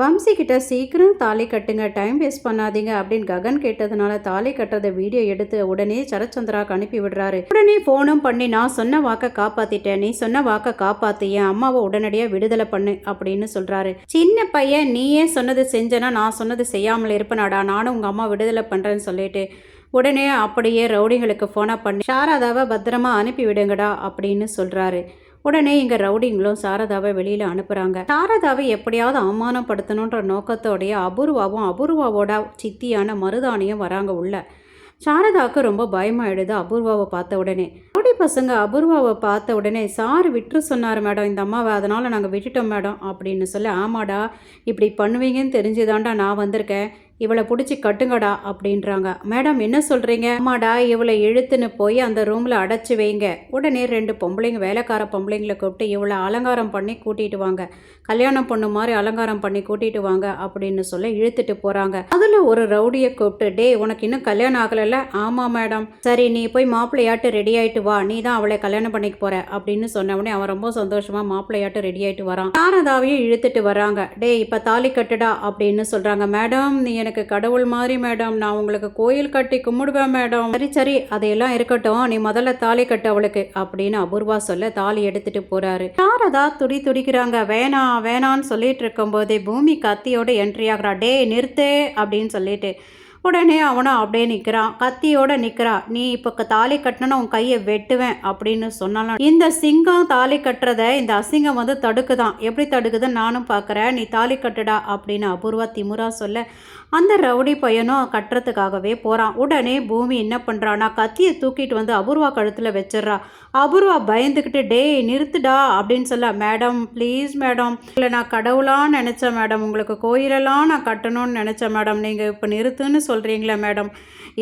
வம்சி கிட்ட சீக்கிரம் தாலி கட்டுங்க டைம் வேஸ்ட் பண்ணாதீங்க அப்படின்னு ககன் கேட்டதுனால தாலி கட்டுறத வீடியோ எடுத்து உடனே சரச்சந்திராக்கு அனுப்பி விடுறாரு. உடனே ஃபோனும் பண்ணி நான் சொன்ன வாக்க காப்பாத்திட்டேன் நீ சொன்ன வாக்க காப்பாத்து என் அம்மாவை உடனடியாக விடுதலை பண்ணு அப்படின்னு சொல்றாரு. சின்ன பையன் நீயே சொன்னது செஞ்சனா நான் சொன்னது செய்யாமல் இருப்பனாடா நானும் உங்க அம்மா விடுதலை பண்றேன்னு சொல்லிட்டு உடனே அப்படியே ரவுடிங்களுக்கு ஃபோனை பண்ணி சாரதாவை பத்திரமா அனுப்பி விடுங்கடா அப்படின்னு சொல்றாரு. உடனே இங்கே ரவுடிங்களும் சாரதாவை வெளியில் அனுப்புகிறாங்க சாரதாவை எப்படியாவது அவமானப்படுத்தணுன்ற நோக்கத்தோடைய அபூர்வாவும் அபூர்வாவோட சித்தியான மருதானியும் வராங்க உள்ள. சாரதாவுக்கு ரொம்ப பயமாயிடுது அபூர்வாவை பார்த்த உடனே. ரவுடி பசங்க அபூர்வாவை பார்த்த உடனே சார் விட்டு சொன்னார் மேடம் இந்த அம்மாவை அதனால் நாங்கள் விட்டுட்டோம் மேடம் அப்படின்னு சொல்லி ஆமாடா இப்படி பண்ணுவீங்கன்னு தெரிஞ்சுதான்டா நான் வந்திருக்கேன். இவளை பிடிச்சி கட்டுங்கடா அப்படின்றாங்க. மேடம் என்ன சொல்கிறீங்க ஆமாடா இவளை இழுத்துன்னு போய் அந்த ரூமில் அடைச்சி வைங்க. உடனே ரெண்டு பொம்பளைங்க வேலைக்கார பொம்பளைங்களை கூப்பிட்டு இவளை அலங்காரம் பண்ணி கூட்டிகிட்டு வாங்க. கல்யாணம் பொண்ணு மாதிரி அலங்காரம் பண்ணி கூட்டிகிட்டு வாங்க அப்படின்னு சொல்லி இழுத்துட்டு போகிறாங்க அதில் ஒரு ரவுடியை கூப்பிட்டு டே உனக்கு இன்னும் கல்யாணம் ஆகலைல்ல? ஆமாம் மேடம். சரி நீ போய் மாப்பிள்ளையாட்டு ரெடி ஆகிட்டு வா. நீ தான் அவளை கல்யாணம் பண்ணிக்க போகிற அப்படின்னு சொன்ன உடனே அவன் ரொம்ப சந்தோஷமாக மாப்பிள்ளையாட்டு ரெடி ஆகிட்டு வரான். சாரதாவையும் இழுத்துட்டு வராங்க. டே இப்போ தாலி கட்டுடா அப்படின்னு சொல்கிறாங்க மேடம் நீ எனக்கு கடவுள் மாதிரி மேடம் நான் உங்களுக்கு கோயில் கட்டி கும்பிடுவேன் மேடம் சரி சரி அதையெல்லாம் இருக்கட்டும். நீ முதல்ல தாலி கட்டு அவளுக்கு அப்படின்னு அபூர்வா சொல்ல தாலி எடுத்துட்டு போறாரு. சாரதா துடி துடிக்கிறாங்க. வேணாம் வேணான்னு சொல்லிட்டு இருக்கும்போதே பூமி கத்தியோட என்ட்ரி ஆகிறா. டே நிறுத்து அப்படின்னு சொல்லிட்டு உடனே அவனும் அப்படியே நிற்கிறான் கத்தியோட நிற்கிறா நீ இப்போ தாலி கட்டினா உன் கையை வெட்டுவேன் அப்படின்னு சொன்னாலும் இந்த சிங்கம் தாலி கட்டுறதை இந்த அசிங்கம் வந்து தடுக்குதான். எப்படி தடுக்குதுன்னு நானும் பார்க்குறேன் நீ தாலி கட்டுடா அப்படின்னு அபூர்வா திமுறா சொல்ல அந்த ரவுடி பையனும் கட்டுறதுக்காகவே போகிறான் உடனே பூமி என்ன பண்ணுறான்னா கத்தியை தூக்கிட்டு வந்து அபூர்வா கழுத்தில் வச்சிடுறா. அபூர்வா பயந்துக்கிட்டு டேய் நிறுத்துடா அப்படின்னு சொல்ல மேடம் ப்ளீஸ் மேடம். இல்லை நான் கடவுளாக நினச்சேன் மேடம். உங்களுக்கு கோயிலெல்லாம் நான் கட்டணும்னு நினச்சேன் மேடம். நீங்கள் இப்போ நிறுத்துன்னு சொல்கிறீங்களே மேடம்.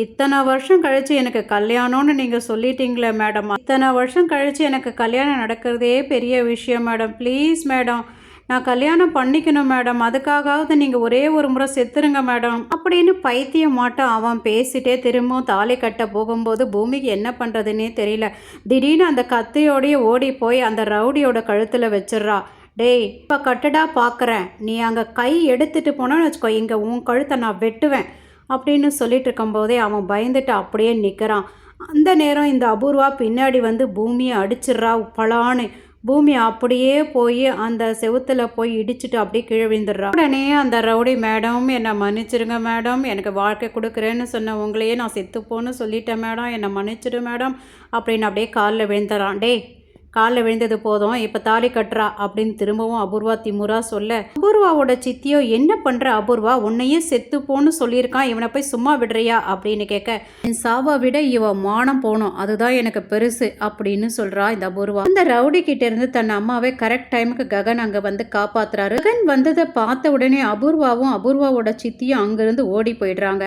இத்தனை வருஷம் கழித்து எனக்கு கல்யாணம்னு நீங்கள் சொல்லிட்டீங்களே மேடம். இத்தனை வருஷம் கழித்து எனக்கு கல்யாணம் நடக்கிறதே பெரிய விஷயம் மேடம். ப்ளீஸ் மேடம் நான் கல்யாணம் பண்ணிக்கணும் மேடம். அதுக்காகவது நீங்கள் ஒரே ஒரு முறை செத்துருங்க மேடம். அப்படின்னு பைத்தியம் மாட்டம் அவன் பேசிட்டே திரும்பவும் தாலி கட்ட போகும்போது பூமிக்கு என்ன பண்ணுறதுன்னே தெரியல. திடீர்னு அந்த கத்தியோடய ஓடி போய் அந்த ரவுடியோட கழுத்தில் வச்சிடுறா. டேய் இப்போ கட்டடா பார்க்குறேன் நீ அங்கே கை எடுத்துட்டு போனோன்னு வச்சுக்கோ. இங்கே உன் கழுத்தை நான் வெட்டுவேன். அப்படின்னு சொல்லிட்டு இருக்கும்போதே அவன் பயந்துட்டு அப்படியே நிற்கிறான் அந்த நேரம் இந்த அபூர்வா பின்னாடி வந்து பூமியை அடிச்சிடுறா பலான்னு பூமி அப்படியே போய் அந்த செவுத்துல போய் இடிச்சிட்டு அப்படியே கீழே விழுந்துடுறா. உடனே அந்த ரவுடி மேடம் என்னை மன்னிச்சிருங்க மேடம். எனக்கு வாழ்க்கை கொடுக்குறேன்னு சொன்ன உங்களையே நான் செத்துப்போன்னு சொல்லிட்டேன் மேடம். என்னை மன்னிச்சிடு மேடம் அப்படின்னு அப்படியே காலில் விழுந்துறான் டேய் காலில் விழுந்தது போதும் இப்போ தாலி கட்டுறா அப்படின்னு திரும்பவும் அபூர்வா திமுறா சொல்ல அபூர்வாவோட சித்தியோ என்ன பண்ணுற அபூர்வா? உன்னையே செத்து போன்னு சொல்லியிருக்கான் இவனை போய் சும்மா விடுறியா? அப்படின்னு கேட்க என் சாவை விட இவ மானம் போகணும் அதுதான் எனக்கு பெருசு அப்படின்னு சொல்கிறா இந்த அபூர்வா. அந்த ரவுடி கிட்ட இருந்து தன் அம்மாவை கரெக்ட் டைமுக்கு ககன் அங்கே வந்து காப்பாத்துறாரு. ககன் வந்ததை பார்த்த உடனே அபூர்வாவும் அபூர்வாவோட சித்தியும் அங்கேருந்து ஓடி போயிடுறாங்க.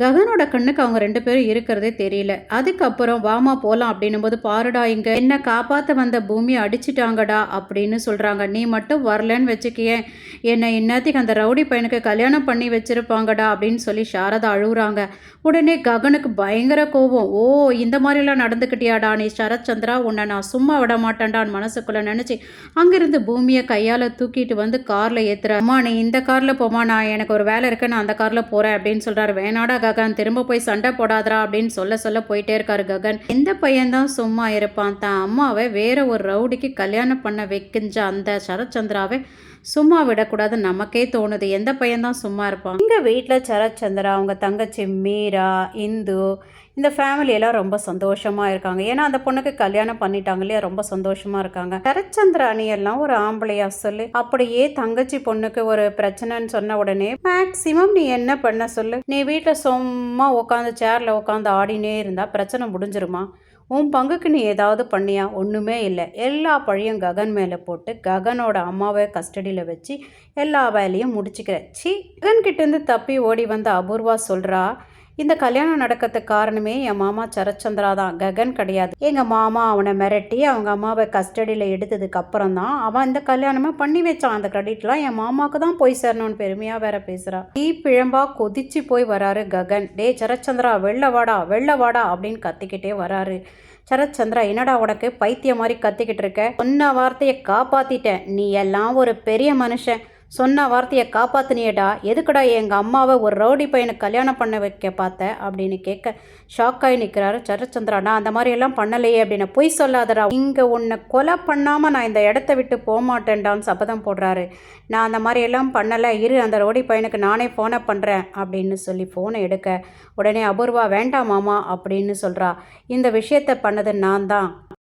ககனோட கண்ணுக்கு அவங்க ரெண்டு பேரும் இருக்கிறதே தெரியல. அதுக்கப்புறம் வாமா போகலாம் அப்படின்னும் போது பாருடா இங்க என்ன காப்பாற்ற வந்த பூமி அடிச்சிட்டாங்கடா அப்படின்னு சொல்றாங்க. நீ மட்டும் வரலன்னு வச்சுக்கியேன் என்னை இன்னத்துக்கு அந்த ரவுடி பையனுக்கு கல்யாணம் பண்ணி வச்சிருப்பாங்கடா அப்படின்னு சொல்லி சாரதா அழுகுறாங்க. உடனே ககனுக்கு பயங்கர கோபம். ஓ இந்த மாதிரிலாம் நடந்துக்கிட்டியாடா நீ சரத்சந்திரா உன்னை நான் சும்மா விட மாட்டேன்டான்னு மனசுக்குள்ள நினச்சி அங்கிருந்து பூமியை கையால் தூக்கிட்டு வந்து காரில் ஏற்றுற அம்மா நீ இந்த காரில் போமா நான் எனக்கு ஒரு வேலை இருக்கு நான் அந்த காரில் போகிறேன் அப்படின்னு சொல்கிறாரு வேணாடா ககன் திரும்ப போய் சண்டை போடாதரா அப்படின்னு சொல்ல சொல்ல போயிட்டே இருக்காரு ககன். எந்த பையன்தான் சும்மா இருப்பான் தான் அம்மாவை வேற ஒரு ரவுடிக்கு கல்யாணம் பண்ண வைக்கிஞ்ச அந்த சரத்சந்திராவை சும்மா விடக்கூடாது. நமக்கே தோணுது. எந்த பையன்தான் சும்மா இருப்பான்? எங்கள் வீட்டில் சரத்சந்திரா அவங்க தங்கச்சி மீரா இந்து இந்த ஃபேமிலியெல்லாம் எல்லாம் ரொம்ப சந்தோஷமாக இருக்காங்க. ஏன்னா அந்த பொண்ணுக்கு கல்யாணம் பண்ணிட்டாங்க இல்லையா ரொம்ப சந்தோஷமாக இருக்காங்க. சரத்சந்திரா அணியெல்லாம் எல்லாம் ஒரு ஆம்பளையா சொல்லு. அப்படியே தங்கச்சி பொண்ணுக்கு ஒரு பிரச்சனைன்னு சொன்ன உடனே மேக்சிமம் நீ என்ன பண்ண சொல்லு? நீ வீட்டில் சும்மா உட்காந்து சேரில் உட்காந்து ஆடினே இருந்தால் பிரச்சனை முடிஞ்சிருமா? உன் பங்குக்கு நீ ஏதாவது பண்ணியா? ஒன்றுமே இல்லை. எல்லா பழியும் ககன் மேலே போட்டு ககனோட அம்மாவை கஸ்டடியில் வச்சு எல்லா வேலையும் முடிச்சுக்கிற. சி ககன்கிட்டேருந்து தப்பி ஓடி வந்த அபூர்வா சொல்கிறா இந்த கல்யாணம் நடக்கிறதுக்கு காரணமே என் மாமா சரச்சந்திரா தான். ககன் கிடையாது. எங்கள் மாமா அவனை மிரட்டி அவங்க அம்மாவை கஸ்டடியில் எடுத்ததுக்கு அப்புறம் தான் அவன் இந்த கல்யாணமே பண்ணி வச்சான். அந்த கிரெடிட்லாம் என் மாமாவுக்கு தான் போய் சேரணும்னு பெருமையாக வேற பேசுகிறான் தீ பிழம்பா கொதிச்சு போய் வராரு ககன். டே சரச்சந்திரா வெள்ள வாடா வெள்ள வாடா அப்படின்னு கத்திக்கிட்டே வராரு. சரத்சந்திரா என்னடா உனக்கு பைத்தியம் மாதிரி கத்திக்கிட்டு இருக்க? சொன்ன வார்த்தையை காப்பாத்திட்டேன். நீ எல்லாம் ஒரு பெரிய மனுஷன். சொன்ன வார்த்தையை காப்பாத்தினியடா. எதுக்குடா எங்கள் அம்மாவை ஒரு ரவுடி பையனுக்கு கல்யாணம் பண்ண வைக்க பார்த்த? அப்படின்னு கேட்க ஷாக்காகி நிற்கிறாரு சரச்சந்திரா நான் அந்த மாதிரியெல்லாம் பண்ணலையே அப்படின்னு பொய் சொல்லாதடா. இங்கே உன்னை கொலை பண்ணாமல் நான் இந்த இடத்த விட்டு போகமாட்டேன்டான்னு சபதம் போடுறாரு. நான் அந்த மாதிரியெல்லாம் பண்ணலை. இரு அந்த ரவுடி பையனுக்கு நானே ஃபோனை பண்ணுறேன் அப்படின்னு சொல்லி ஃபோனை எடுக்க உடனே அபூர்வா வேண்டாம் மாமா அப்படின்னு சொல்கிறா இந்த விஷயத்த பண்ணது நான் தான்.